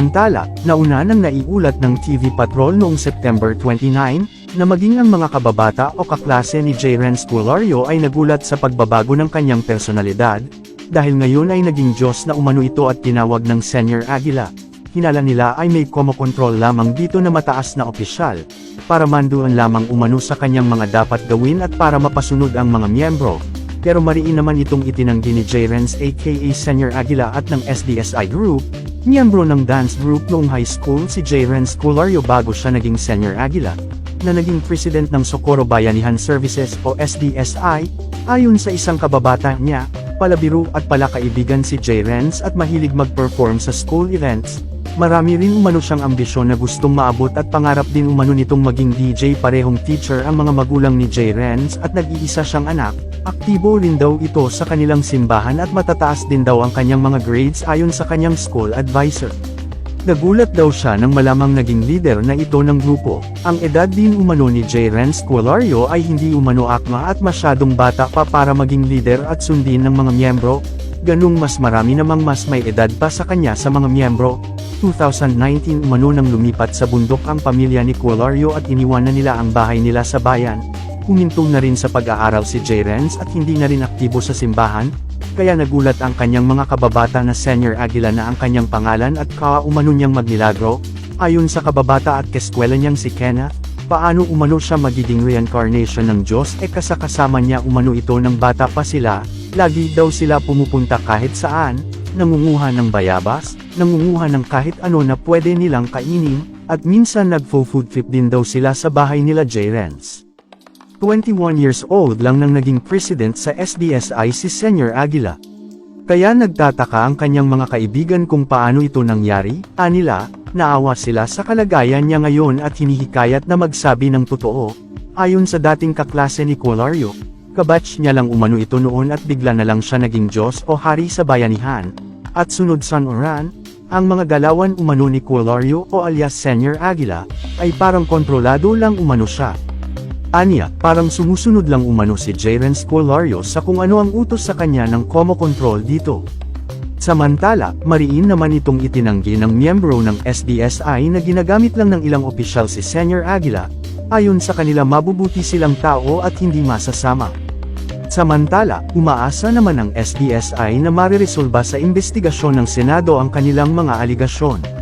Samantala, nauna nang naiulat ng TV Patrol noong September 29, na maging ang mga kababata o kaklase ni J. Renz Culario ay nagulat sa pagbabago ng kanyang personalidad, dahil ngayon ay naging Diyos na umano ito at tinawag ng Senior Aguila. Hinala nila ay may komokontrol lamang dito na mataas na opisyal, para manduan lamang umano sa kanyang mga dapat gawin at para mapasunod ang mga miyembro. Pero mariin naman itong itinanggi ni J. Renz aka Senior Aguila at ng SDSI Group, Miyembro ng dance group noong high school si J. Renz Culario bago siya naging Senior Aguila, na naging president ng Socorro Bayanihan Services o SDSI, ayon sa isang kababata niya, palabiro at palakaibigan si J. At mahilig mag-perform sa school events. Marami rin umano siyang ambisyon na gustong maabot at pangarap din umano nitong maging DJ parehong teacher ang mga magulang ni J. Renz at nag-iisa siyang anak, Aktibo rin daw ito sa kanilang simbahan at matataas din daw ang kanyang mga grades ayon sa kanyang school advisor. Nagulat daw siya nang malamang naging leader na ito ng grupo. Ang edad din umano ni J. Renz Colario ay hindi umano akma at masyadong bata pa para maging leader at sundin ng mga miyembro, ganung mas marami namang mas may edad pa sa kanya sa mga miyembro. 2019 umano lumipat sa bundok ang pamilya ni Colario at iniwanan nila ang bahay nila sa bayan, humintong na rin sa pag-aaral si J. At hindi na rin aktibo sa simbahan, kaya nagulat ang kanyang mga kababata na Senior Aguila na ang kanyang pangalan at kaumano niyang magnilagro, ayon sa kababata at keskwela niyang si Kena, paano umano siya magiging reincarnation ng Diyos? E kasakasama niya umano ito ng bata pa sila, lagi daw sila pumupunta kahit saan, nangunguha ng bayabas, nangunguha ng kahit ano na pwede nilang kainin, at minsan nagfo-food trip din daw sila sa bahay nila J. Renz. 21 years old lang nang naging president sa SDSI si Senior Aguila. Kaya nagtataka ang kanyang mga kaibigan kung paano ito nangyari, anila, naawa sila sa kalagayan niya ngayon at hinihikayat na magsabi ng totoo. Ayon sa dating kaklase ni Colario, kabatch niya lang umano ito noon at bigla na lang siya naging Diyos o Hari sa bayanihan. At sunod San Oran, ang mga galawan umano ni Colario o alias Senior Aguila, ay parang kontrolado lang umano siya. Anya, parang sumusunod lang umano si Jaren Scolario sa kung ano ang utos sa kanya ng Como Control dito. Samantala, mariin naman itong itinanggi ng miyembro ng SDSI na ginagamit lang ng ilang opisyal si Senior Aguila, ayon sa kanila mabubuti silang tao at hindi masasama. Samantala, umaasa naman ang SDSI na mariresolba sa investigasyon ng Senado ang kanilang mga aligasyon.